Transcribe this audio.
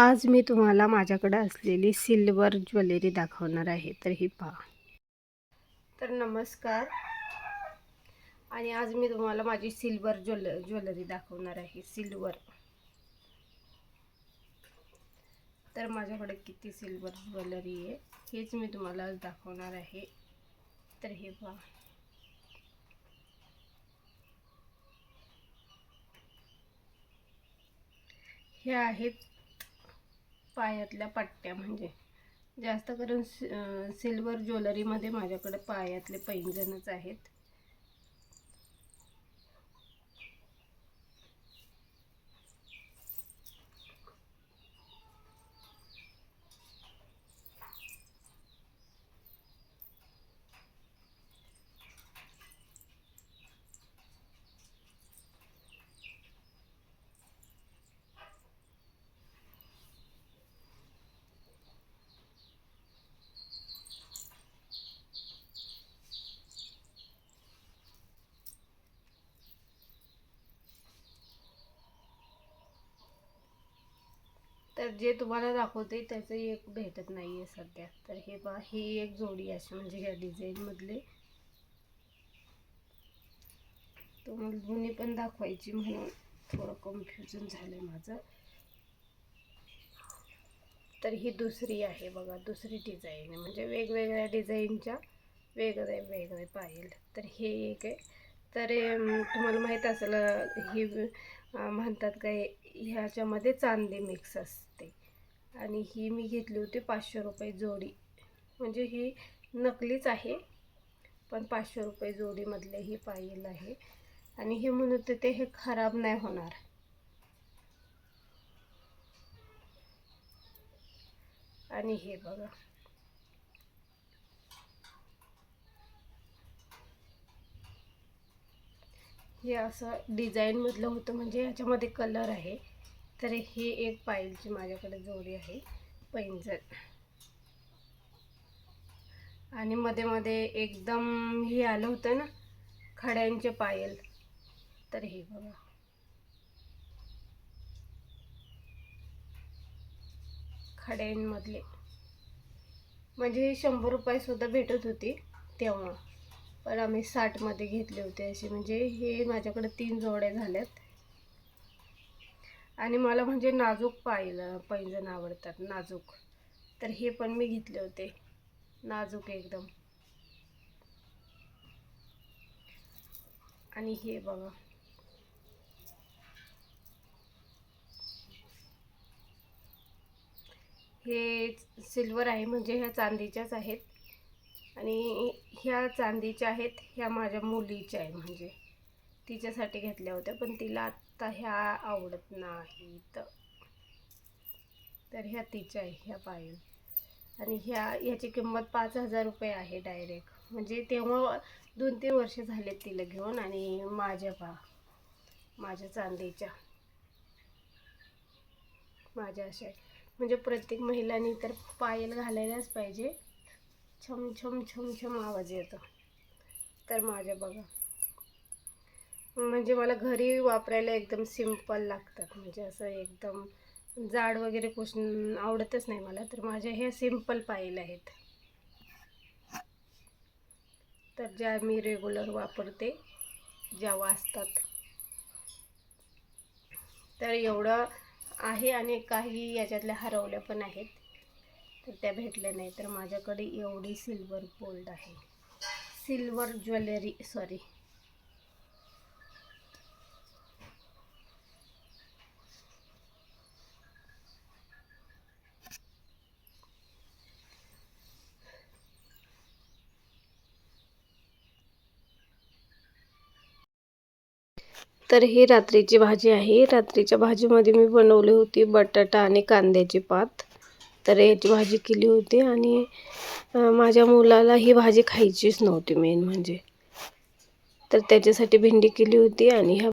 आज मी तुम्हाला माझ्याकडे असलेली सिल्वर ज्वेलरी दाखवणार आहे. तर ही पहा. तर नमस्कार. आणि आज मी तुम्हाला माझी सिल्वर ज्वेल ज्वेलरी दाखवणार आहे. सिल्वर. तर माझ्याकडे किती सिल्वर ज्वेलरी आहे हेच मी तुम्हाला आज दाखवणार आहे. तर हे पहा. हे आहेत पायातल्या पट्ट्या म्हणजे जास्त करून सि सिल्वर ज्वेलरीमध्ये माझ्याकडे पायातले पैंजणच आहेत. तर जे तुम्हाला दाखवते त्याचं एक भेटत नाही आहे सध्या. तर हे बा ही एक जोडी अशी म्हणजे ह्या डिझाईनमधले. तुम्हाला दोन्ही पण दाखवायची म्हणून थोडं कन्फ्युजन झालं आहे माझं. तर ही दुसरी आहे बघा दुसरी डिझाईन आहे. म्हणजे वेगवेगळ्या डिझाईनच्या वेगळे वेगळे पाहिजे तर हे एक आहे. तर तुम्हाला माहीत असेल ही म्हणतात काय ह्याच्यामध्ये चांदी मिक्स असते. आणि ही मी घेतली होती पाचशे रुपये जोडी. म्हणजे ही नकलीच आहे पण पाचशे रुपये जोडीमधले ही पायल आहे. आणि हे म्हणत होते हे खराब नाही होणार. आणि हे बघा. हे असं डिझाईनमधलं होतं म्हणजे याच्यामध्ये कलर आहे. तर हे एक पायलची माझ्याकडे जोडी आहे पैंजण. आणि मध्ये मध्ये एकदम हे आलं होतं ना खड्यांचे पायल. तर हे बघा. खड्यांमधले. म्हणजे शंभर रुपये सुद्धा भेटत होती तेव्हा. पण आम्ही साठमध्ये घेतले होते असे. म्हणजे हे माझ्याकडे तीन जोडे झाल्यात. आणि मला म्हणजे नाजूक पाहिलं पैंजण आवडतात नाजूक. तर हे पण मी घेतले होते. नाजूक एकदम. आणि हे बघा. हे सिल्वर आहे म्हणजे ह्या चांदीच्याच आहेत. आणि ह्या चांदीच्या आहेत ह्या माझ्या मुलीच्या आहे म्हणजे. तिच्यासाठी घेतल्या होत्या पण तिला आत्ता ह्या आवडत नाहीत. तर ह्या तिच्या आहे ह्या पायल. आणि ह्या ह्याची किंमत पाच हजार रुपये आहे डायरेक्ट म्हणजे तेव्हा दोन तीन वर्ष झाले तिला घेऊन आणि माझ्या पा माझ्या चांदीच्या. माझ्या अशा म्हणजे प्रत्येक महिलांनी तर पायल घालायलाच पाहिजे. छम छम छम छम आवाज येतो. तर माझ्या बघा. म्हणजे मला घरी वापरायला एकदम सिंपल लागतात. म्हणजे असं एकदम जाड वगैरे कुछ आवडतच नाही मला. तर माझ्या ह्या सिंपल पायल आहेत. तर ज्या मी रेग्युलर वापरते ज्या वाचतात तर एवढं आहे आणि काही याच्यातल्या हरवल्या पण आहेत. तर त्या भेटल्या नाही तर माझ्याकडे एवढी सिल्वर गोल्ड आहे. सिल्वर ज्वेलरी सॉरी तर ही रात्रीची भाजी आहे. रात्रीच्या भाजीमध्ये मी बनवली होती बटाटा आणि कांद्याची पात. तर याची भाजी केली होती आणि माझ्या मुलाला ही भाजी खायचीच नव्हती मेन म्हणजे. तर त्याच्यासाठी भेंडी केली होती आणि ह्या